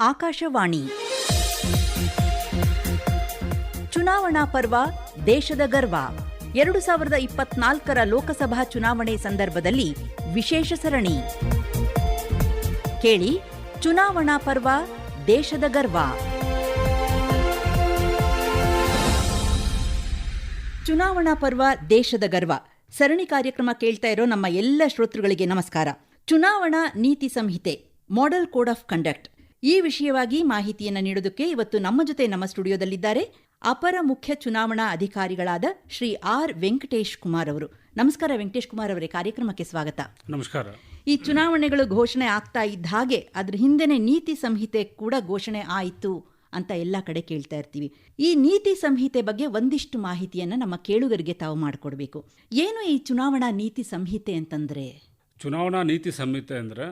ಆಕಾಶವಾಣಿ. ಚುನಾವಣಾ ಪರ್ವ ದೇಶದ ಗರ್ವ. ಎರಡು ಸಾವಿರದ ಇಪ್ಪತ್ನಾಲ್ಕರ ಲೋಕಸಭಾ ಚುನಾವಣೆ ಸಂದರ್ಭದಲ್ಲಿ ವಿಶೇಷ ಸರಣಿ. ಕೇಳಿ, ಚುನಾವಣಾ ಪರ್ವ ದೇಶದ ಗರ್ವ. ಚುನಾವಣಾ ಪರ್ವ ದೇಶದ ಗರ್ವ. ಸರಣಿ ಕಾರ್ಯಕ್ರಮ ಕೇಳ್ತಾ ಇರೋ ನಮ್ಮ ಎಲ್ಲ ಶ್ರೋತೃಗಳಿಗೆ ನಮಸ್ಕಾರ. ಚುನಾವಣಾ ನೀತಿ ಸಂಹಿತೆ ಮಾಡೆಲ್ ಕೋಡ್ ಆಫ್ ಕಂಡಕ್ಟ್ ಈ ವಿಷಯವಾಗಿ ಮಾಹಿತಿಯನ್ನು ನೀಡೋದಕ್ಕೆ ಇವತ್ತು ನಮ್ಮ ಜೊತೆ ನಮ್ಮ ಸ್ಟುಡಿಯೋದಲ್ಲಿದ್ದಾರೆ ಅಪರ ಮುಖ್ಯ ಚುನಾವಣಾ ಅಧಿಕಾರಿಗಳಾದ ಶ್ರೀ ಆರ್ ವೆಂಕಟೇಶ್ ಕುಮಾರ್ ಅವರು. ನಮಸ್ಕಾರ ವೆಂಕಟೇಶ್ ಕುಮಾರ್ ಅವರೇ ಕಾರ್ಯಕ್ರಮಕ್ಕೆ ಸ್ವಾಗತ. ನಮಸ್ಕಾರ. ಈ ಚುನಾವಣೆಗಳು ಘೋಷಣೆ ಆಗ್ತಾ ಇದ್ದ ಹಾಗೆ ಅದ್ರ ಹಿಂದೆನೆ ನೀತಿ ಸಂಹಿತೆ ಕೂಡ ಘೋಷಣೆ ಆಯಿತು ಅಂತ ಎಲ್ಲ ಕಡೆ ಕೇಳ್ತಾ ಇರ್ತೀವಿ. ಈ ನೀತಿ ಸಂಹಿತೆ ಬಗ್ಗೆ ಒಂದಿಷ್ಟು ಮಾಹಿತಿಯನ್ನು ನಮ್ಮ ಕೇಳುಗರಿಗೆ ತಾವು ಮಾಡಿಕೊಡ್ಬೇಕು. ಏನು ಈ ಚುನಾವಣಾ ನೀತಿ ಸಂಹಿತೆ ಅಂತಂದ್ರೆ? ಚುನಾವಣಾ ನೀತಿ ಸಂಹಿತೆ ಅಂದ್ರೆ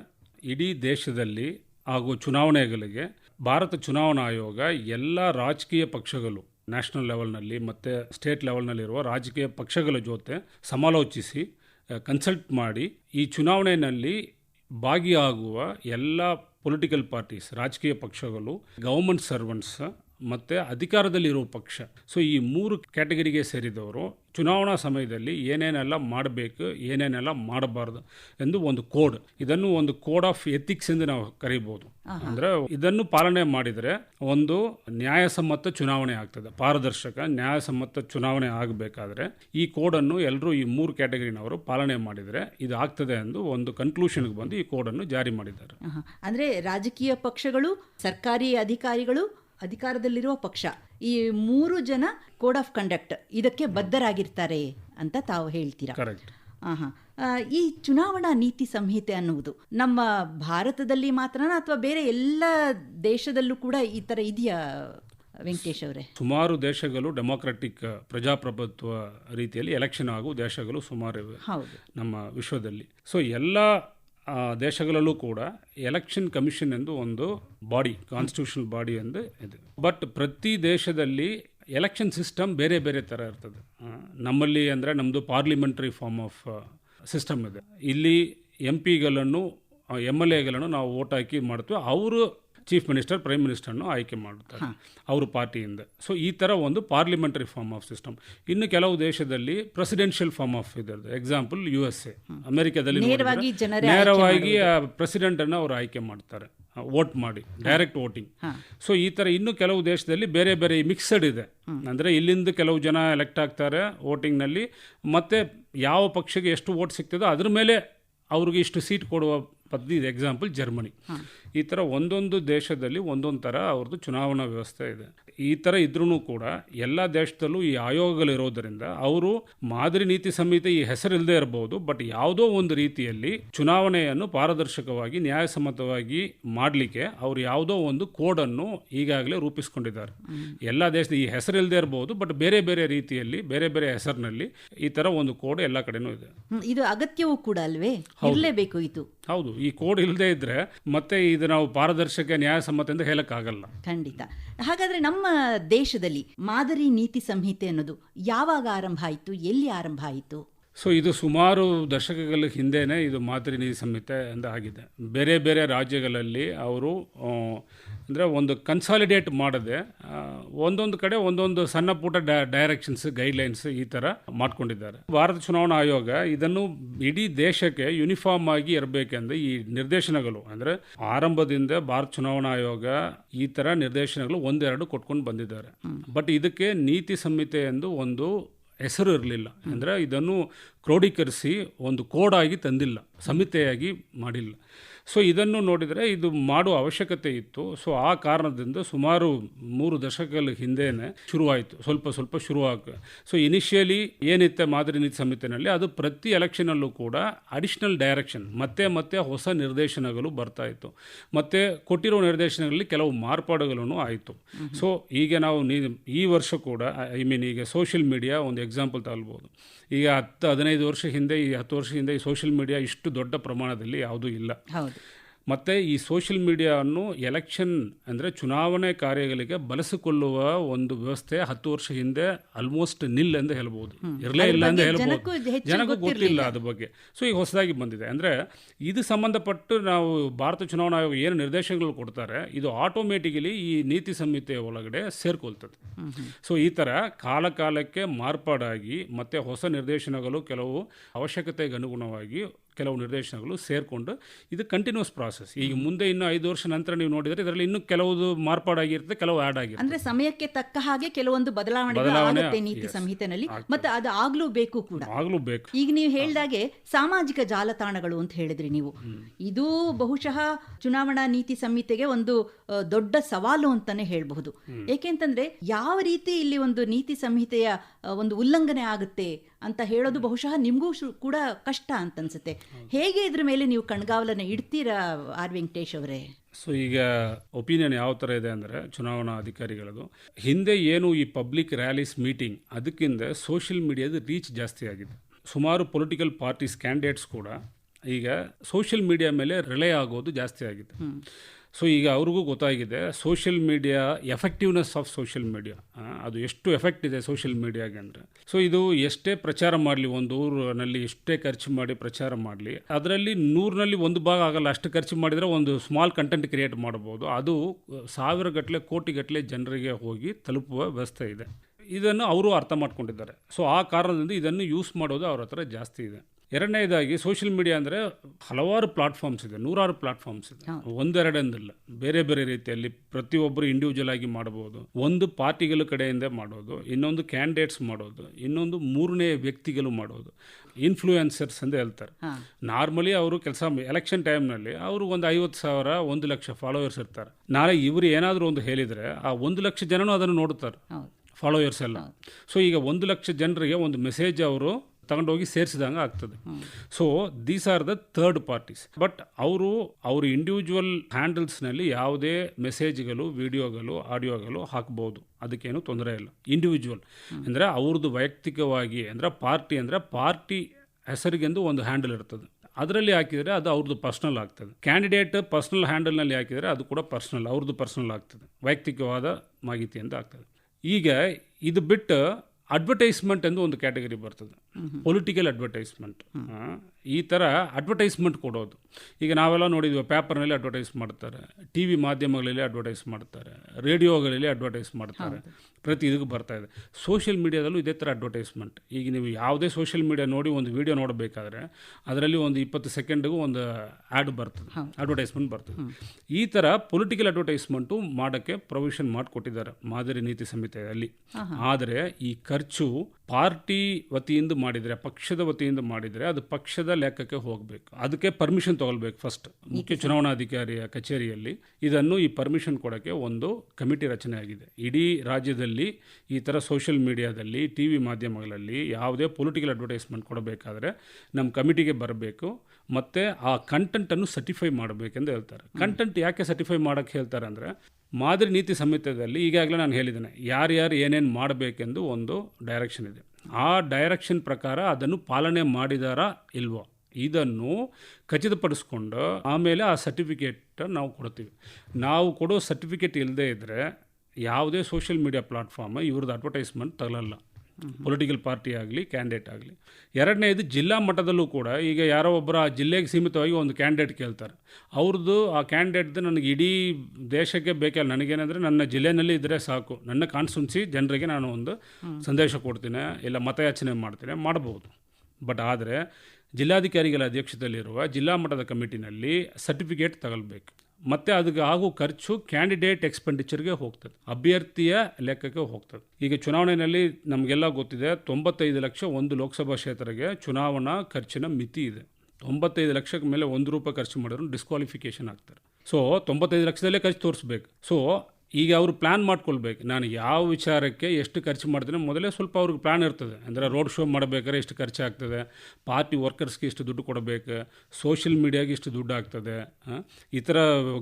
ಇಡೀ ದೇಶದಲ್ಲಿ ಹಾಗೂ ಚುನಾವಣೆಗಳಿಗೆ ಭಾರತ ಚುನಾವಣಾ ಆಯೋಗ ಎಲ್ಲ ರಾಜಕೀಯ ಪಕ್ಷಗಳು ನ್ಯಾಷನಲ್ ಲೆವೆಲ್ನಲ್ಲಿ ಮತ್ತು ಸ್ಟೇಟ್ ಲೆವೆಲ್ನಲ್ಲಿರುವ ರಾಜಕೀಯ ಪಕ್ಷಗಳ ಜೊತೆ ಸಮಾಲೋಚಿಸಿ ಕನ್ಸಲ್ಟ್ ಮಾಡಿ ಈ ಚುನಾವಣೆಯಲ್ಲಿ ಭಾಗಿಯಾಗುವ ಎಲ್ಲ ಪೊಲಿಟಿಕಲ್ ಪಾರ್ಟೀಸ್, ರಾಜಕೀಯ ಪಕ್ಷಗಳು ಗೌರ್ಮೆಂಟ್ ಸರ್ವೆಂಟ್ಸ್ ಮತ್ತು ಅಧಿಕಾರದಲ್ಲಿರುವ ಪಕ್ಷ. ಸೊ ಈ ಮೂರು ಕ್ಯಾಟಗರಿಗೆ ಸೇರಿದವರು ಚುನಾವಣಾ ಸಮಯದಲ್ಲಿ ಏನೇನೆಲ್ಲ ಮಾಡಬೇಕು ಏನೇನೆಲ್ಲ ಮಾಡಬಾರ್ದು ಎಂದು ಒಂದು ಕೋಡ್. ಇದನ್ನು ಒಂದು ಕೋಡ್ ಆಫ್ ಎಥಿಕ್ಸ್ ಎಂದು ನಾವು ಕರೀಬಹುದು ಅಂದ್ರೆ ಇದನ್ನು ಪಾಲನೆ ಮಾಡಿದರೆ ಒಂದು ನ್ಯಾಯಸಮ್ಮತ ಚುನಾವಣೆ ಆಗ್ತದೆ. ಪಾರದರ್ಶಕ ನ್ಯಾಯಸಮ್ಮತ ಚುನಾವಣೆ ಆಗಬೇಕಾದ್ರೆ ಈ ಕೋಡನ್ನು ಎಲ್ಲರೂ ಈ ಮೂರು ಕ್ಯಾಟಗರಿನವರು ಪಾಲನೆ ಮಾಡಿದರೆ ಇದು ಆಗ್ತದೆ ಎಂದು ಒಂದು ಕನ್ಕ್ಲೂಷನ್ಗೆ ಬಂದು ಈ ಕೋಡನ್ನು ಜಾರಿ ಮಾಡಿದ್ದಾರೆ. ಅಂದ್ರೆ ರಾಜಕೀಯ ಪಕ್ಷಗಳು ಸರ್ಕಾರಿ ಅಧಿಕಾರಿಗಳು ಅಧಿಕಾರದಲ್ಲಿರುವ ಪಕ್ಷ. ಈ ಮೂರು ಜನ ಕೋಡ್ ಆಫ್ ಕಂಡಕ್ಟ್ ಇದಕ್ಕೆ ಬದ್ಧರಾಗಿರ್ತಾರೆ ಅಂತ ತಾವು ಹೇಳ್ತೀರಾ? ಆಹಾ. ಈ ಚುನಾವಣಾ ನೀತಿ ಸಂಹಿತೆ ಅನ್ನುವುದು ನಮ್ಮ ಭಾರತದಲ್ಲಿ ಮಾತ್ರನಾ ಅಥವಾ ಬೇರೆ ಎಲ್ಲ ದೇಶದಲ್ಲೂ ಕೂಡ ಈ ತರ ಇದೆಯಾ ವೆಂಕಟೇಶ್ ಅವರೇ? ಸುಮಾರು ದೇಶಗಳು ಡೆಮೋಕ್ರೆಟಿಕ್ ಪ್ರಜಾಪ್ರಭುತ್ವ ರೀತಿಯಲ್ಲಿ ಎಲೆಕ್ಷನ್ ಆಗುವ ದೇಶಗಳು ಸುಮಾರು ಇವೆ ಹೌದು. ನಮ್ಮ ವಿಶ್ವದಲ್ಲಿ. ಸೊ ಎಲ್ಲ ದೇಶಗಳಲ್ಲೂ ಕೂಡ ಎಲೆಕ್ಷನ್ ಕಮಿಷನ್ ಎಂದು ಒಂದು ಬಾಡಿ ಕಾನ್ಸ್ಟಿಟ್ಯೂಷನಲ್ ಬಾಡಿ ಎಂದು ಇದೆ. ಬಟ್ ಪ್ರತಿ ದೇಶದಲ್ಲಿ ಎಲೆಕ್ಷನ್ ಸಿಸ್ಟಮ್ ಬೇರೆ ಬೇರೆ ಥರ ಇರ್ತದೆ. ನಮ್ಮಲ್ಲಿ ಅಂದರೆ ನಮ್ಮದು ಪಾರ್ಲಿಮೆಂಟ್ರಿ ಫಾರ್ಮ್ ಆಫ್ ಸಿಸ್ಟಮ್ ಇದೆ. ಇಲ್ಲಿ ಎಂ ಪಿಗಳನ್ನು ಎಂ ಎಲ್ ಎಗಳನ್ನು ನಾವು ವೋಟ್ ಹಾಕಿ ಮಾಡ್ತೀವಿ. ಅವರು ಚೀಫ್ ಮಿನಿಸ್ಟರ್ ಪ್ರೈಮ್ ಮಿನಿಸ್ಟರ್ನು ಆಯ್ಕೆ ಮಾಡುತ್ತಾರೆ. ಅವ್ರ ಪಾರ್ಟಿಯಿಂದ. ಸೊ ಈ ಥರ ಒಂದು ಪಾರ್ಲಿಮೆಂಟರಿ ಫಾರ್ಮ್ ಆಫ್ ಸಿಸ್ಟಮ್ ಇನ್ನು ಕೆಲವು ದೇಶದಲ್ಲಿ ಪ್ರೆಸಿಡೆನ್ಷಿಯಲ್ ಫಾರ್ಮ್ ಆಫ್ ಇದೆ ಎಕ್ಸಾಂಪಲ್ ಯು ಎಸ್ ಎ ಅಮೆರಿಕದಲ್ಲಿ ನೇರವಾಗಿ ಪ್ರೆಸಿಡೆಂಟನ್ನು ಅವರು ಆಯ್ಕೆ ಮಾಡ್ತಾರೆ. ವೋಟ್ ಮಾಡಿ. ಡೈರೆಕ್ಟ್ ವೋಟಿಂಗ್ ಸೊ ಈ ತರ ಇನ್ನು ಕೆಲವು ದೇಶದಲ್ಲಿ ಬೇರೆ ಬೇರೆ ಮಿಕ್ಸಡ್ ಇದೆ. ಅಂದ್ರೆ ಇಲ್ಲಿಂದ ಕೆಲವು ಜನ ಎಲೆಕ್ಟ್ ಆಗ್ತಾರೆ ವೋಟಿಂಗ್ನಲ್ಲಿ ಮತ್ತೆ ಯಾವ ಪಕ್ಷಕ್ಕೆ ಎಷ್ಟು ವೋಟ್ ಸಿಗ್ತದೋ ಅದ್ರ ಮೇಲೆ ಅವ್ರಿಗೆ ಇಷ್ಟು ಸೀಟ್ ಕೊಡುವ ಇದೆ ಎಕ್ಸಾಂಪಲ್ ಜರ್ಮನಿ ಈ ಥರ ಒಂದೊಂದು ದೇಶದಲ್ಲಿ ಒಂದೊಂದು ಥರ ಅವ್ರದ್ದು ಚುನಾವಣಾ ವ್ಯವಸ್ಥೆ ಇದೆ. ಈ ಥರ ಇದ್ರೂ ಕೂಡ ಎಲ್ಲ ದೇಶದಲ್ಲೂ ಈ ಆಯೋಗಗಳಿರೋದ್ರಿಂದ ಅವರು ಮಾದರಿ ನೀತಿ ಸಂಹಿತೆ ಈ ಹೆಸರಿಲ್ಲದೆ ಇರಬಹುದು ಬಟ್ ಯಾವುದೋ ಒಂದು ರೀತಿಯಲ್ಲಿ ಚುನಾವಣೆಯನ್ನು ಪಾರದರ್ಶಕವಾಗಿ ನ್ಯಾಯಸಮ್ಮತವಾಗಿ ಮಾಡಲಿಕ್ಕೆ ಅವರು ಯಾವುದೋ ಒಂದು ಕೋಡನ್ನು ಈಗಾಗಲೇ ರೂಪಿಸ್ಕೊಂಡಿದ್ದಾರೆ. ಎಲ್ಲ ದೇಶದ ಈ ಹೆಸರಿಲ್ಲದೆ ಇರಬಹುದು ಬಟ್ ಬೇರೆ ಬೇರೆ ರೀತಿಯಲ್ಲಿ ಬೇರೆ ಬೇರೆ ಹೆಸರಿನಲ್ಲಿ ಈ ಥರ ಒಂದು ಕೋಡ್ ಎಲ್ಲ ಕಡೆನೂ ಇದೆ. ಇದು ಅಗತ್ಯವೂ ಕೂಡ ಅಲ್ವೇ? ಇರಲೇಬೇಕು ಇದು. ಹೌದು. ಈ ಕೋಡ್ ಇಲ್ಲದೆ ಇದ್ರೆ ಮತ್ತೆ ಇದು ನಾವು ಪಾರದರ್ಶಕ ನ್ಯಾಯಸಮ್ಮತ ಎಂದು ಹೇಳಕ್ಕಾಗಲ್ಲ. ಖಂಡಿತ. ಹಾಗಾದ್ರೆ ನಮ್ಮ ದೇಶದಲ್ಲಿ ಮಾದರಿ ನೀತಿ ಸಂಹಿತೆ ಅನ್ನೋದು ಯಾವಾಗ ಆರಂಭ ಆಯಿತು ಎಲ್ಲಿ ಆರಂಭ ಆಯಿತು? ಸೊ ಇದು ಸುಮಾರು ದಶಕಗಳ ಹಿಂದೆನೇ ಇದು ಮಾದರಿ ನೀತಿ ಸಂಹಿತೆ ಅಂತ ಆಗಿದೆ. ಬೇರೆ ಬೇರೆ ರಾಜ್ಯಗಳಲ್ಲಿ ಅವರು ಅಂದರೆ ಒಂದು ಕನ್ಸಾಲಿಡೇಟ್ ಮಾಡದೆ ಒಂದೊಂದು ಕಡೆ ಒಂದೊಂದು ಸಣ್ಣ ಪುಟ್ಟ ಡೈರೆಕ್ಷನ್ಸ್ ಗೈಡ್ಲೈನ್ಸ್ ಈ ಥರ ಮಾಡ್ಕೊಂಡಿದ್ದಾರೆ. ಭಾರತ ಚುನಾವಣಾ ಆಯೋಗ ಇದನ್ನು ಇಡೀ ದೇಶಕ್ಕೆ ಯೂನಿಫಾರ್ಮ್ ಆಗಿ ಇರಬೇಕೆಂದ್ರೆ ಈ ನಿರ್ದೇಶನಗಳು. ಅಂದರೆ ಆರಂಭದಿಂದ ಭಾರತ ಚುನಾವಣಾ ಆಯೋಗ ಈ ಥರ ನಿರ್ದೇಶನಗಳು ಒಂದೆರಡು ಕೊಟ್ಕೊಂಡು ಬಂದಿದ್ದಾರೆ. ಬಟ್ ಇದಕ್ಕೆ ನೀತಿ ಸಂಹಿತೆ ಎಂದು ಒಂದು ಹೆಸರು ಇರಲಿಲ್ಲ. ಅಂದರೆ ಇದನ್ನು ಕ್ರೋಢೀಕರಿಸಿ ಒಂದು ಕೋಡಾಗಿ ತಂದಿಲ್ಲ, ಸಮಿತೆಯಾಗಿ ಮಾಡಿಲ್ಲ. ಸೊ ಇದನ್ನು ನೋಡಿದರೆ ಇದು ಮಾಡುವ ಅವಶ್ಯಕತೆ ಇತ್ತು. ಸೊ ಆ ಕಾರಣದಿಂದ ಸುಮಾರು ಮೂರು ದಶಕಗಳ ಹಿಂದೆಯೇ ಶುರುವಾಯಿತು. ಸ್ವಲ್ಪ ಸ್ವಲ್ಪ ಶುರುವಾಗ. ಸೊ ಇನಿಷಿಯಲಿ ಏನಿತ್ತೆ ಮಾದರಿ ನೀತಿ ಸಮಿತಿನಲ್ಲಿ ಅದು ಪ್ರತಿ ಎಲೆಕ್ಷನಲ್ಲೂ ಕೂಡ ಅಡಿಷನಲ್ ಡೈರೆಕ್ಷನ್ ಮತ್ತೆ ಮತ್ತೆ ಹೊಸ ನಿರ್ದೇಶನಗಳು ಬರ್ತಾ ಇತ್ತು. ಮತ್ತು ಕೊಟ್ಟಿರೋ ನಿರ್ದೇಶನಗಳಲ್ಲಿ ಕೆಲವು ಮಾರ್ಪಾಡುಗಳನ್ನು ಆಯಿತು. ಸೊ ಈಗ ನಾವು ಈ ವರ್ಷ ಕೂಡ ಐ ಮೀನ್ ಈಗ ಸೋಷಿಯಲ್ ಮೀಡಿಯಾ ಒಂದು ಎಕ್ಸಾಂಪಲ್ ತಗೊಳ್ಬೋದು. ಈಗ ಹತ್ತು, ಹದಿನೈದು ವರ್ಷ ಹಿಂದೆ ಈ ಹತ್ತು ವರ್ಷ ಹಿಂದೆ ಈ ಸೋಷಿಯಲ್ ಮೀಡಿಯಾ ಇಷ್ಟು ದೊಡ್ಡ ಪ್ರಮಾಣದಲ್ಲಿ ಯಾವುದೂ ಇಲ್ಲ. ಮತ್ತು ಈ ಸೋಷಿಯಲ್ ಮೀಡಿಯಾವನ್ನು ಎಲೆಕ್ಷನ್ ಅಂದರೆ ಚುನಾವಣೆ ಕಾರ್ಯಗಳಿಗೆ ಬಳಸಿಕೊಳ್ಳುವ ಒಂದು ವ್ಯವಸ್ಥೆ ಹತ್ತು ವರ್ಷ ಹಿಂದೆ ಆಲ್ಮೋಸ್ಟ್ ನಿಲ್ ಎಂದು ಹೇಳ್ಬೋದು. ಇರಲೇ ಇಲ್ಲ ಅಂತ ಹೇಳ್ಬೋದು. ಜನಕ್ಕೂ ಗೊತ್ತಿಲ್ಲ ಅದ್ರ ಬಗ್ಗೆ. ಸೊ ಈಗ ಹೊಸದಾಗಿ ಬಂದಿದೆ. ಅಂದರೆ ಇದು ಸಂಬಂಧಪಟ್ಟು ನಾವು ಭಾರತ ಚುನಾವಣಾ ಆಯೋಗ ಏನು ನಿರ್ದೇಶನಗಳು ಕೊಡ್ತಾರೆ ಇದು ಆಟೋಮೆಟಿಕಲಿ ಈ ನೀತಿ ಸಂಹಿತೆಯ ಒಳಗಡೆ ಸೇರ್ಕೊಳ್ತದೆ. ಸೊ ಈ ಥರ ಕಾಲಕಾಲಕ್ಕೆ ಮಾರ್ಪಾಡಾಗಿ ಮತ್ತು ಹೊಸ ನಿರ್ದೇಶನಗಳು ಕೆಲವು ಅವಶ್ಯಕತೆಗೆ ಅನುಗುಣವಾಗಿ ಕೆಲವು ನಿರ್ದೇಶನಗಳು ಸೇರಿಕೊಂಡು ಇದು ಕಂಟಿನ್ಯೂಸ್ ಪ್ರಾಸೆಸ್ ಈಗ ಮುಂದೆ ಇನ್ನು ಐದು ವರ್ಷ ನಂತರ ನೀವು ನೋಡಿದರೆ ಇದರಲ್ಲಿ ಇನ್ನೂ ಕೆಲವು ಮಾರ್ಪಾಡಾಗಿರುತ್ತೆ ಕೆಲವು ಆಡ್ ಆಗಿರುತ್ತೆ. ಅಂದ್ರೆ ಸಮಯಕ್ಕೆ ತಕ್ಕ ಹಾಗೆ ಕೆಲವೊಂದು ಬದಲಾವಣೆಗಳು ಬದಲಾವಣೆ, ಆಗುತ್ತೆ ನೀತಿ ಸಂಹಿತೆನಲ್ಲಿ ಮತ್ತೆ ಅದು ಆಗ್ಲೂ ಬೇಕು ಕೂಡ. ಆಗಲೂ ಬೇಕು. ಈಗ ನೀವು ಹೇಳಿದಾಗೆ ಸಾಮಾಜಿಕ ಜಾಲತಾಣಗಳು ಅಂತ ಹೇಳಿದ್ರಿ ನೀವು. ಇದು ಬಹುಶಃ ಚುನಾವಣಾ ನೀತಿ ಸಂಹಿತೆಗೆ ಒಂದು ದೊಡ್ಡ ಸವಾಲು ಅಂತಾನೆ ಹೇಳಬಹುದು. ಏಕೆಂತಂದ್ರೆ ಯಾವ ರೀತಿ ಇಲ್ಲಿ ಒಂದು ನೀತಿ ಸಂಹಿತೆಯ ಒಂದು ಉಲ್ಲಂಘನೆ ಆಗುತ್ತೆ ಅಂತ ಹೇಳೋದು ಬಹುಶಃ ನಿಮಗೂ ಕೂಡ ಕಷ್ಟ ಅಂತ ಅನ್ಸುತ್ತೆ. ಹೇಗೆ ಇದ್ರ ಮೇಲೆ ನೀವು ಕಣ್ಗಾವಲನ್ನ ಇಡ್ತೀರಾ ಆರ್ ವೆಂಕಟೇಶ್ ಅವರೇ? ಸೊ ಈಗ ಒಪಿನಿಯನ್ ಯಾವ ಥರ ಇದೆ ಅಂದರೆ ಚುನಾವಣಾ ಅಧಿಕಾರಿಗಳದು. ಹಿಂದೆ ಏನು ಈ ಪಬ್ಲಿಕ್ ರ್ಯಾಲೀಸ್ ಮೀಟಿಂಗ್ ಅದಕ್ಕಿಂತ ಸೋಷಿಯಲ್ ಮೀಡಿಯಾದ ರೀಚ್ ಜಾಸ್ತಿ ಆಗಿದೆ. ಸುಮಾರು ಪೊಲಿಟಿಕಲ್ ಪಾರ್ಟೀಸ್ ಕ್ಯಾಂಡಿಡೇಟ್ಸ್ ಕೂಡ ಈಗ ಸೋಷಿಯಲ್ ಮೀಡಿಯಾ ಮೇಲೆ ರಿಲೇ ಆಗೋದು ಜಾಸ್ತಿ ಆಗಿದೆ. ಸೊ ಈಗ ಅವ್ರಿಗೂ ಗೊತ್ತಾಗಿದೆ social media effectiveness of social media ಅದು ಎಷ್ಟು ಎಫೆಕ್ಟ್ ಇದೆ ಸೋಷಿಯಲ್ ಮೀಡಿಯಾಗೆ ಅಂದರೆ. ಸೊ ಇದು ಎಷ್ಟೇ ಪ್ರಚಾರ ಮಾಡಲಿ, ಒಂದು ಊರಿನಲ್ಲಿ ಎಷ್ಟೇ ಖರ್ಚು ಮಾಡಿ ಪ್ರಚಾರ ಮಾಡಲಿ, ಅದರಲ್ಲಿ ನೂರಿನಲ್ಲಿ ಒಂದು ಭಾಗ ಆಗಲ್ಲ. ಅಷ್ಟು ಖರ್ಚು ಮಾಡಿದರೆ ಒಂದು ಸ್ಮಾಲ್ ಕಂಟೆಂಟ್ ಕ್ರಿಯೇಟ್ ಮಾಡ್ಬೋದು. ಅದು ಸಾವಿರ ಗಟ್ಟಲೆ ಕೋಟಿಗಟ್ಟಲೆ ಜನರಿಗೆ ಹೋಗಿ ತಲುಪುವ ವ್ಯವಸ್ಥೆ ಇದೆ. ಇದನ್ನು ಅವರು ಅರ್ಥ ಮಾಡ್ಕೊಂಡಿದ್ದಾರೆ. ಸೊ ಆ ಕಾರಣದಿಂದ ಇದನ್ನು ಯೂಸ್ ಮಾಡೋದು ಅವ್ರ ಹತ್ರ ಜಾಸ್ತಿ ಇದೆ. ಎರಡನೇದಾಗಿ ಸೋಷಿಯಲ್ ಮೀಡಿಯಾ ಅಂದರೆ ಹಲವಾರು ಪ್ಲಾಟ್ಫಾರ್ಮ್ಸ್ ಇದೆ ನೂರಾರು ಪ್ಲಾಟ್ಫಾರ್ಮ್ಸ್ ಇದೆ. ಒಂದೆರಡೊಂದಿಲ್ಲ. ಬೇರೆ ಬೇರೆ ರೀತಿಯಲ್ಲಿ ಪ್ರತಿಯೊಬ್ಬರು ಇಂಡಿವಿಜುವಲ್ ಆಗಿ ಮಾಡಬಹುದು ಒಂದು ಪಾರ್ಟಿಗಳ ಕಡೆಯಿಂದ ಮಾಡೋದು ಇನ್ನೊಂದು ಕ್ಯಾಂಡಿಡೇಟ್ಸ್ ಮಾಡೋದು ಇನ್ನೊಂದು ಮೂರನೇ ವ್ಯಕ್ತಿಗಳು ಮಾಡೋದು. ಇನ್ಫ್ಲೂಯೆನ್ಸರ್ಸ್ ಅಂತ ಹೇಳ್ತಾರೆ. ನಾರ್ಮಲಿ ಅವರು ಕೆಲಸ ಎಲೆಕ್ಷನ್ ಟೈಮ್ನಲ್ಲಿ ಅವರು ಒಂದು ಐವತ್ತು ಸಾವಿರ ಒಂದು ಲಕ್ಷ ಫಾಲೋವರ್ಸ್ ಇರ್ತಾರೆ. ನಾಳೆ ಇವರು ಏನಾದರೂ ಒಂದು ಹೇಳಿದರೆ ಆ ಒಂದು ಲಕ್ಷ ಜನನೂ ಅದನ್ನು ನೋಡ್ತಾರೆ. ಫಾಲೋವರ್ಸ್ ಫಾಲೋಯರ್ಸ್ ಎಲ್ಲ. ಸೊ ಈಗ ಒಂದು ಲಕ್ಷ ಜನರಿಗೆ ಒಂದು ಮೆಸೇಜ್ ಅವರು ತಗೊಂಡೋಗಿ ಸೇರಿಸಿದಂಗೆ ಆಗ್ತದೆ. So these are the third parties but ಅವರು ಅವ್ರ ಇಂಡಿವಿಜುವಲ್ ಹ್ಯಾಂಡಲ್ಸ್ನಲ್ಲಿ ಯಾವುದೇ ಮೆಸೇಜ್ಗಳು ವಿಡಿಯೋಗಳು ಆಡಿಯೋಗಳು ಹಾಕ್ಬೋದು. ಅದಕ್ಕೇನು ತೊಂದರೆ ಇಲ್ಲ. ಇಂಡಿವಿಜುವಲ್ ಅಂದರೆ ಅವ್ರದ್ದು ವೈಯಕ್ತಿಕವಾಗಿ ಅಂದರೆ ಪಾರ್ಟಿ ಅಂದರೆ ಪಾರ್ಟಿ ಹೆಸರಿಗೆಂದು ಒಂದು ಹ್ಯಾಂಡಲ್ ಇರ್ತದೆ. ಅದರಲ್ಲಿ ಹಾಕಿದರೆ ಅದು ಅವ್ರದ್ದು ಪರ್ಸ್ನಲ್ ಆಗ್ತದೆ. ಕ್ಯಾಂಡಿಡೇಟ್ ಪರ್ಸ್ನಲ್ ಹ್ಯಾಂಡಲ್ನಲ್ಲಿ ಹಾಕಿದರೆ ಅದು ಕೂಡ ಪರ್ಸ್ನಲ್ ಅವ್ರದ್ದು ಪರ್ಸ್ನಲ್ ಆಗ್ತದೆ. ವೈಯಕ್ತಿಕವಾದ ಮಾಹಿತಿ ಅಂತ ಆಗ್ತದೆ. ಈಗ ಇದು ಬಿಟ್ಟು ಅಡ್ವರ್ಟೈಸ್ಮೆಂಟ್ ಎಂದು ಒಂದು ಕ್ಯಾಟಗರಿ ಬರ್ತದೆ. ಪೊಲಿಟಿಕಲ್ ಅಡ್ವರ್ಟೈಸ್ಮೆಂಟ್ ಈ ಥರ ಅಡ್ವರ್ಟೈಸ್ಮೆಂಟ್ ಕೊಡೋದು. ಈಗ ನಾವೆಲ್ಲ ನೋಡಿದ್ವಿ ಪೇಪರ್ನಲ್ಲಿ ಅಡ್ವರ್ಟೈಸ್ ಮಾಡ್ತಾರೆ ಟಿ ವಿ ಮಾಧ್ಯಮಗಳಲ್ಲಿ ಅಡ್ವರ್ಟೈಸ್ ಮಾಡ್ತಾರೆ ರೇಡಿಯೋಗಳಲ್ಲಿ ಅಡ್ವರ್ಟೈಸ್ ಮಾಡ್ತಾರೆ ಪ್ರತಿ ಇದಕ್ಕೆ ಬರ್ತಾ ಇದೆ. ಸೋಷಿಯಲ್ ಮೀಡಿಯಾದಲ್ಲೂ ಇದೇ ಥರ ಅಡ್ವರ್ಟೈಸ್ಮೆಂಟ್. ಈಗ ನೀವು ಯಾವುದೇ ಸೋಷಿಯಲ್ ಮೀಡಿಯಾ ನೋಡಿ ಒಂದು ವಿಡಿಯೋ ನೋಡಬೇಕಾದ್ರೆ ಅದರಲ್ಲಿ ಒಂದು ಇಪ್ಪತ್ತು ಸೆಕೆಂಡ್ಗೂ ಒಂದು ಆ್ಯಡ್ ಬರ್ತದೆ ಅಡ್ವರ್ಟೈಸ್ಮೆಂಟ್ ಬರ್ತದೆ. ಈ ಥರ ಪೊಲಿಟಿಕಲ್ ಅಡ್ವರ್ಟೈಸ್ಮೆಂಟು ಮಾಡೋಕ್ಕೆ ಪ್ರೊವಿಷನ್ ಮಾಡಿಕೊಟ್ಟಿದ್ದಾರೆ ಮಾದರಿ ನೀತಿ ಸಂಹಿತೆಯಲ್ಲಿ. ಆದರೆ ಈ ಖರ್ಚು ಪಾರ್ಟಿ ವತಿಯಿಂದ ಮಾಡಿದರೆ ಪಕ್ಷದ ವತಿಯಿಂದ ಮಾಡಿದರೆ ಅದು ಪಕ್ಷದ ಲೆಕ್ಕಕ್ಕೆ ಹೋಗಬೇಕು. ಅದಕ್ಕೆ ಪರ್ಮಿಷನ್ ತಗೊಳ್ಬೇಕು ಫಸ್ಟ್ ಮುಖ್ಯ ಚುನಾವಣಾಧಿಕಾರಿಯ ಕಚೇರಿಯಲ್ಲಿ ಇದನ್ನು ಈ ಪರ್ಮಿಷನ್ ಕೊಡೋಕ್ಕೆ ಒಂದು ಕಮಿಟಿ ರಚನೆ ಆಗಿದೆ. ಇಡೀ ರಾಜ್ಯದಲ್ಲಿ ಈ ಥರ ಸೋಷಿಯಲ್ ಮೀಡಿಯಾದಲ್ಲಿ ಟಿ ವಿ ಮಾಧ್ಯಮಗಳಲ್ಲಿ ಯಾವುದೇ ಪೊಲಿಟಿಕಲ್ ಅಡ್ವರ್ಟೈಸ್ಮೆಂಟ್ ಕೊಡಬೇಕಾದ್ರೆ ನಮ್ಮ ಕಮಿಟಿಗೆ ಬರಬೇಕು. ಮತ್ತು ಆ ಕಂಟೆಂಟನ್ನು ಸರ್ಟಿಫೈ ಮಾಡಬೇಕೆಂದು ಹೇಳ್ತಾರೆ. ಕಂಟೆಂಟ್ ಯಾಕೆ ಸರ್ಟಿಫೈ ಮಾಡೋಕ್ಕೆ ಹೇಳ್ತಾರೆ ಅಂದರೆ ಮಾದರಿ ನೀತಿ ಸಂಹಿತೆಯಲ್ಲಿ ಈಗಾಗಲೇ ನಾನು ಹೇಳಿದ್ದೇನೆ ಯಾರ್ಯಾರು ಏನೇನು ಮಾಡಬೇಕೆಂದು ಒಂದು ಡೈರೆಕ್ಷನ್ ಇದೆ. ಆ ಡೈರೆಕ್ಷನ್ ಪ್ರಕಾರ ಅದನ್ನು ಪಾಲನೆ ಮಾಡಿದಾರಾ ಇಲ್ವೋ? ಇದನ್ನು ಖಚಿತಪಡಿಸ್ಕೊಂಡು ಆಮೇಲೆ ಆ ಸರ್ಟಿಫಿಕೇಟ್ ನಾವು ಕೊಡ್ತೀವಿ. ನಾವು ಕೊಡೋ ಸರ್ಟಿಫಿಕೇಟ್ ಇಲ್ಲದೇ ಇದ್ದರೆ ಯಾವುದೇ ಸೋಷಿಯಲ್ ಮೀಡಿಯಾ ಪ್ಲಾಟ್ಫಾರ್ಮ್ ಇವ್ರದ್ದು ಅಡ್ವರ್ಟೈಸ್ಮೆಂಟ್ ತಗೊಳ್ಳಲ್ಲ ಪೊಲಿಟಿಕಲ್ ಪಾರ್ಟಿ ಆಗಲಿ ಕ್ಯಾಂಡಿಡೇಟ್ ಆಗಲಿ. ಎರಡನೇದು ಜಿಲ್ಲಾ ಮಟ್ಟದಲ್ಲೂ ಕೂಡ ಈಗ ಯಾರೋ ಒಬ್ಬರು ಆ ಜಿಲ್ಲೆಗೆ ಸೀಮಿತವಾಗಿ ಒಂದು ಕ್ಯಾಂಡಿಡೇಟ್ ಕೇಳ್ತಾರೆ. ಅವ್ರದ್ದು ಆ ಕ್ಯಾಂಡಿಡೇಟ್ದು ನನಗೆ ಇಡೀ ದೇಶಕ್ಕೆ ಬೇಕಲ್ಲ. ನನಗೇನಂದರೆ ನನ್ನ ಜಿಲ್ಲೆಯಲ್ಲಿ ಇದ್ದರೆ ಸಾಕು. ನನ್ನ ಕಾನ್ಸ್ಟಿಟ್ಯೂನ್ಸಿ ಜನರಿಗೆ ನಾನು ಒಂದು ಸಂದೇಶ ಕೊಡ್ತೀನಿ. ಇಲ್ಲ ಮತಯಾಚನೆ ಮಾಡ್ತೀನಿ. ಮಾಡ್ಬೋದು. ಬಟ್ ಆದರೆ ಜಿಲ್ಲಾಧಿಕಾರಿಗಳ ಅಧ್ಯಕ್ಷತೆಯಲ್ಲಿರುವ ಜಿಲ್ಲಾ ಮಟ್ಟದ ಕಮಿಟಿನಲ್ಲಿ ಸರ್ಟಿಫಿಕೇಟ್ ತಗೊಳ್ಬೇಕು ಮತ್ತು ಅದಕ್ಕೆ ಆಗೋ ಖರ್ಚು ಕ್ಯಾಂಡಿಡೇಟ್ ಎಕ್ಸ್ಪೆಂಡಿಚರ್ಗೆ ಹೋಗ್ತದೆ. ಅಭ್ಯರ್ಥಿಯ ಲೆಕ್ಕಕ್ಕೆ ಹೋಗ್ತದೆ. ಈಗ ಚುನಾವಣೆಯಲ್ಲಿ ನಮಗೆಲ್ಲ ಗೊತ್ತಿದೆ, ತೊಂಬತ್ತೈದು ಲಕ್ಷ ಒಂದು ಲೋಕಸಭಾ ಕ್ಷೇತ್ರಕ್ಕೆ ಚುನಾವಣಾ ಖರ್ಚಿನ ಮಿತಿ ಇದೆ. ತೊಂಬತ್ತೈದು ಲಕ್ಷಕ್ಕೆ ಮೇಲೆ ಒಂದು ರೂಪಾಯಿ ಖರ್ಚು ಮಾಡಿದ್ರು ಡಿಸ್ಕ್ವಾಲಿಫಿಕೇಷನ್ ಆಗ್ತಾರೆ. ಸೊ, ತೊಂಬತ್ತೈದು ಲಕ್ಷದಲ್ಲೇ ಖರ್ಚು ತೋರಿಸ್ಬೇಕು. ಸೊ ಈಗ ಅವರು ಪ್ಲ್ಯಾನ್ ಮಾಡ್ಕೊಳ್ಬೇಕು. ನಾನು ಯಾವ ವಿಚಾರಕ್ಕೆ ಎಷ್ಟು ಖರ್ಚು ಮಾಡ್ತೀನಿ ಮೊದಲೇ ಸ್ವಲ್ಪ ಅವ್ರಿಗೆ ಪ್ಲ್ಯಾನ್ ಇರ್ತದೆ. ಅಂದರೆ ರೋಡ್ ಶೋ ಮಾಡಬೇಕಾದ್ರೆ ಎಷ್ಟು ಖರ್ಚಾಗ್ತದೆ ಪಾರ್ಟಿ ವರ್ಕರ್ಸ್ಗೆ ಇಷ್ಟು ದುಡ್ಡು ಕೊಡಬೇಕು. ಸೋಷಿಯಲ್ ಮೀಡಿಯಾಗೆ ಇಷ್ಟು ದುಡ್ಡು ಆಗ್ತದೆ. ಇತರ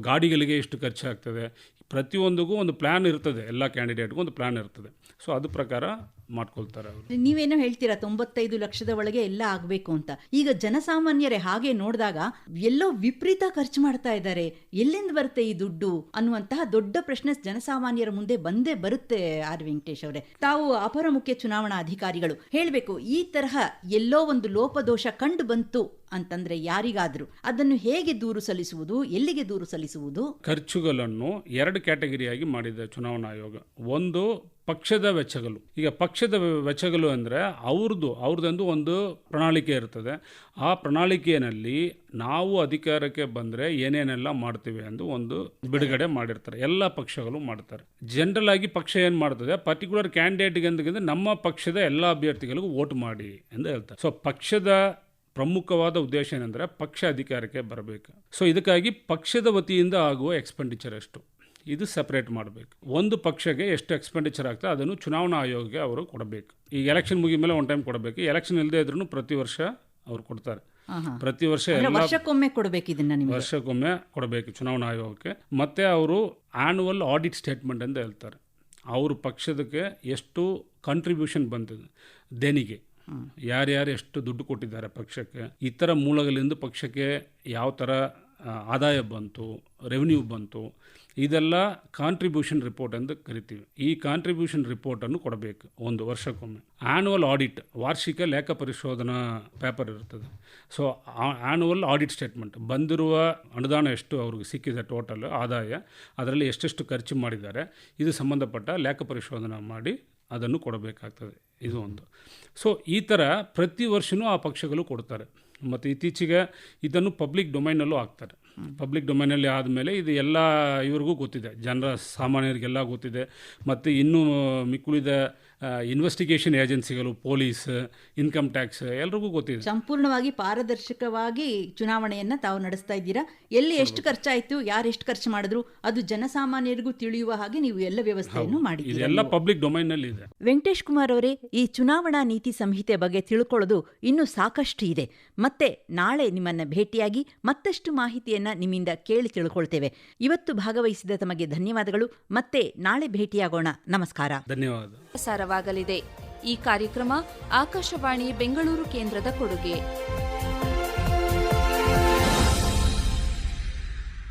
ಗಾಡಿಗಳಿಗೆ ಎಷ್ಟು ಖರ್ಚಾಗ್ತದೆ ಪ್ರತಿಯೊಂದಿಗೂ ಒಂದು ಪ್ಲ್ಯಾನ್ ಇರ್ತದೆ. ಎಲ್ಲ ಕ್ಯಾಂಡಿಡೇಟ್ಗೂ ಒಂದು ಪ್ಲ್ಯಾನ್ ಇರ್ತದೆ. ಸೊ ಅದು ಪ್ರಕಾರ ಮಾಡ್ಕೊಳ್ತಾರೆ ಅವರು. ನೀವೇನೋ ಹೇಳ್ತೀರಾ ತೊಂಬತ್ತೈದು ಲಕ್ಷದ ಒಳಗೆ ಎಲ್ಲ ಆಗ್ಬೇಕು ಅಂತ. ಈಗ ಜನಸಾಮಾನ್ಯರೇ ಹಾಗೆ ನೋಡಿದಾಗ ಎಲ್ಲೋ ವಿಪರೀತ ಖರ್ಚು ಮಾಡ್ತಾ ಇದ್ದಾರೆ. ಎಲ್ಲಿಂದ ಬರುತ್ತೆ ಈ ದುಡ್ಡು ಅನ್ನುವಂತಹ ದೊಡ್ಡ ಪ್ರಶ್ನೆ ಜನಸಾಮಾನ್ಯರ ಮುಂದೆ ಬಂದೇ ಬರುತ್ತೆ ಆರ್ ವೆಂಕಟೇಶ್ ಅವರೇ. ತಾವು ಅಪರ ಮುಖ್ಯ ಚುನಾವಣಾ ಅಧಿಕಾರಿಗಳು. ಹೇಳ್ಬೇಕು ಈ ತರಹ ಎಲ್ಲೋ ಒಂದು ಲೋಪದೋಷ ಕಂಡು ಬಂತು ಅಂತಂದ್ರೆ ಯಾರಿಗಾದ್ರೂ. ಅದನ್ನು ಹೇಗೆ ದೂರು ಸಲ್ಲಿಸುವುದು ಎಲ್ಲಿಗೆ ದೂರು ಸಲ್ಲಿಸುವುದು? ಖರ್ಚುಗಳನ್ನು ಎರಡು ಕ್ಯಾಟಗರಿಯಾಗಿ ಮಾಡಿದೆ ಚುನಾವಣಾ ಆಯೋಗ. ಒಂದು ಪಕ್ಷದ ವೆಚ್ಚಗಳು. ಈಗ ಪಕ್ಷದ ವೆಚ್ಚಗಳು ಅಂದರೆ ಅವ್ರದ್ದು ಅವ್ರದ್ದೊಂದು ಒಂದು ಪ್ರಣಾಳಿಕೆ ಇರ್ತದೆ. ಆ ಪ್ರಣಾಳಿಕೆಯಲ್ಲಿ ನಾವು ಅಧಿಕಾರಕ್ಕೆ ಬಂದರೆ ಏನೇನೆಲ್ಲ ಮಾಡ್ತೀವಿ ಎಂದು ಒಂದು ಬಿಡುಗಡೆ ಮಾಡಿರ್ತಾರೆ. ಎಲ್ಲ ಪಕ್ಷಗಳು ಮಾಡ್ತಾರೆ. ಜನರಲ್ ಆಗಿ ಪಕ್ಷ ಏನು ಮಾಡ್ತದೆ? ಪರ್ಟಿಕ್ಯುಲರ್ ಕ್ಯಾಂಡಿಡೇಟ್ಗೆ ಅಂತ ನಮ್ಮ ಪಕ್ಷದ ಎಲ್ಲ ಅಭ್ಯರ್ಥಿಗಳಿಗೂ ವೋಟ್ ಮಾಡಿ ಎಂದು ಹೇಳ್ತಾರೆ. ಸೊ ಪಕ್ಷದ ಪ್ರಮುಖವಾದ ಉದ್ದೇಶ ಏನಂದರೆ ಪಕ್ಷ ಅಧಿಕಾರಕ್ಕೆ ಬರಬೇಕು. ಸೊ ಇದಕ್ಕಾಗಿ ಪಕ್ಷದ ವತಿಯಿಂದ ಆಗುವ ಎಕ್ಸ್ಪೆಂಡಿಚರ್ ಎಷ್ಟು ಇದು ಸಪ್ರೇಟ್ ಮಾಡಬೇಕು. ಒಂದು ಪಕ್ಷಕ್ಕೆ ಎಷ್ಟು ಎಕ್ಸ್ಪೆಂಡಿಚರ್ ಆಗ್ತದೆ ಅದನ್ನು ಚುನಾವಣಾ ಆಯೋಗಕ್ಕೆ ಅವರು ಕೊಡಬೇಕು. ಈಗ ಎಲೆಕ್ಷನ್ ಮುಗಿದ ಮೇಲೆ ಒನ್ ಟೈಮ್ ಕೊಡಬೇಕು. ಎಲೆಕ್ಷನ್ ಇಲ್ಲದೆ ಇದ್ರೂ ಪ್ರತಿ ವರ್ಷ ಅವರು ಕೊಡ್ತಾರೆ. ಪ್ರತಿ ವರ್ಷ ವರ್ಷಕ್ಕೊಮ್ಮೆ ಕೊಡಬೇಕು ಇದನ್ನ ವರ್ಷಕ್ಕೊಮ್ಮೆ ಕೊಡಬೇಕು ಚುನಾವಣಾ ಆಯೋಗಕ್ಕೆ. ಮತ್ತೆ ಅವರು ಆನ್ಯುವಲ್ ಆಡಿಟ್ ಸ್ಟೇಟ್ಮೆಂಟ್ ಅಂತ ಹೇಳ್ತಾರೆ. ಅವ್ರ ಪಕ್ಷದಕ್ಕೆ ಎಷ್ಟು ಕಾಂಟ್ರಿಬ್ಯೂಷನ್ ಬಂದಿದೆ ದೇಣಿಗೆ. ಯಾರ್ಯಾರು ಎಷ್ಟು ದುಡ್ಡು ಕೊಟ್ಟಿದ್ದಾರೆ ಪಕ್ಷಕ್ಕೆ? ಇತರ ಮೂಲಗಳಿಂದ ಪಕ್ಷಕ್ಕೆ ಯಾವ ಥರ ಆದಾಯ ಬಂತು ರೆವಿನ್ಯೂ ಬಂತು ಇದೆಲ್ಲ ಕಾಂಟ್ರಿಬ್ಯೂಷನ್ ರಿಪೋರ್ಟ್ ಎಂದು ಕರಿತೀವಿ. ಈ ಕಾಂಟ್ರಿಬ್ಯೂಷನ್ ರಿಪೋರ್ಟನ್ನು ಕೊಡಬೇಕು ಒಂದು ವರ್ಷಕ್ಕೊಮ್ಮೆ. ಆ್ಯನುವಲ್ ಆಡಿಟ್ ವಾರ್ಷಿಕ ಲೆಕ್ಕ ಪರಿಶೋಧನಾ ಪೇಪರ್ ಇರ್ತದೆ. ಸೊ ಆ್ಯನುವಲ್ ಆಡಿಟ್ ಸ್ಟೇಟ್ಮೆಂಟ್ ಬಂದಿರುವ ಅನುದಾನ ಎಷ್ಟು ಅವ್ರಿಗೆ ಸಿಕ್ಕಿದೆ ಟೋಟಲ್ ಆದಾಯ, ಅದರಲ್ಲಿ ಎಷ್ಟೆಷ್ಟು ಖರ್ಚು ಮಾಡಿದ್ದಾರೆ, ಇದು ಸಂಬಂಧಪಟ್ಟ ಲೆಕ್ಕ ಪರಿಶೋಧನೆ ಮಾಡಿ ಅದನ್ನು ಕೊಡಬೇಕಾಗ್ತದೆ. ಇದು ಒಂದು. ಸೊ ಈ ಥರ ಪ್ರತಿ ವರ್ಷವೂ ಆ ಪಕ್ಷಗಳು ಕೊಡ್ತಾರೆ. ಮತ್ತು ಇತ್ತೀಚೆಗೆ ಇದನ್ನು ಪಬ್ಲಿಕ್ ಡೊಮೈನಲ್ಲೂ ಹಾಕ್ತಾರೆ. ಪಬ್ಲಿಕ್ ಡೊಮೈನಲ್ಲಿ ಆದಮೇಲೆ ಇದು ಎಲ್ಲ ಇವ್ರಿಗೂ ಗೊತ್ತಿದೆ. ಜನರ ಸಾಮಾನ್ಯರಿಗೆಲ್ಲ ಗೊತ್ತಿದೆ. ಮತ್ತು ಇನ್ನೂ ಮಿಕ್ಕುಳಿದ ಇನ್ವೆಸ್ಟಿಗೇಷನ್ ಏಜೆನ್ಸಿಗಳು ಪೊಲೀಸ್ ಇನ್ಕಮ್ ಟ್ಯಾಕ್ಸ್ ಎಲ್ರಿಗೂ ಗೊತ್ತಿದೆ. ಸಂಪೂರ್ಣವಾಗಿ ಪಾರದರ್ಶಕವಾಗಿ ಚುನಾವಣೆಯನ್ನ ತಾವು ನಡೆಸ್ತಾ ಇದ್ದೀರಾ? ಎಲ್ಲಿ ಎಷ್ಟು ಖರ್ಚಾಯ್ತು? ಯಾರು ಎಷ್ಟು ಖರ್ಚು ಮಾಡಿದ್ರು? ಅದು ಜನಸಾಮಾನ್ಯರಿಗೂ ತಿಳಿಯುವ ಹಾಗೆ ನೀವು ಎಲ್ಲ ವ್ಯವಸ್ಥೆಯನ್ನು ಮಾಡಿ ಇದೆಲ್ಲ ಪಬ್ಲಿಕ್ ಡೊಮೈನಲ್ಲಿ ಇದೆ. ವೆಂಕಟೇಶ್ ಕುಮಾರ್ ಅವರೇ ಈ ಚುನಾವಣಾ ನೀತಿ ಸಂಹಿತೆ ಬಗ್ಗೆ ತಿಳ್ಕೊಳ್ಳೋದು ಇನ್ನೂ ಸಾಕಷ್ಟು ಇದೆ. ಮತ್ತೆ ನಾಳೆ ನಿಮ್ಮನ್ನ ಭೇಟಿಯಾಗಿ ಮತ್ತಷ್ಟು ಮಾಹಿತಿಯನ್ನ ನಿಮ್ಮಿಂದ ಕೇಳಿ ತಿಳ್ಕೊಳ್ತೇವೆ. ಇವತ್ತು ಭಾಗವಹಿಸಿದ ತಮಗೆ ಧನ್ಯವಾದಗಳು. ಮತ್ತೆ ನಾಳೆ ಭೇಟಿಯಾಗೋಣ. ನಮಸ್ಕಾರ. ಧನ್ಯವಾದ. ಪ್ರಸಾರವಾಗಲಿದೆ. ಈ ಕಾರ್ಯಕ್ರಮ ಆಕಾಶವಾಣಿ ಬೆಂಗಳೂರು ಕೇಂದ್ರದ ಕೊಡುಗೆ.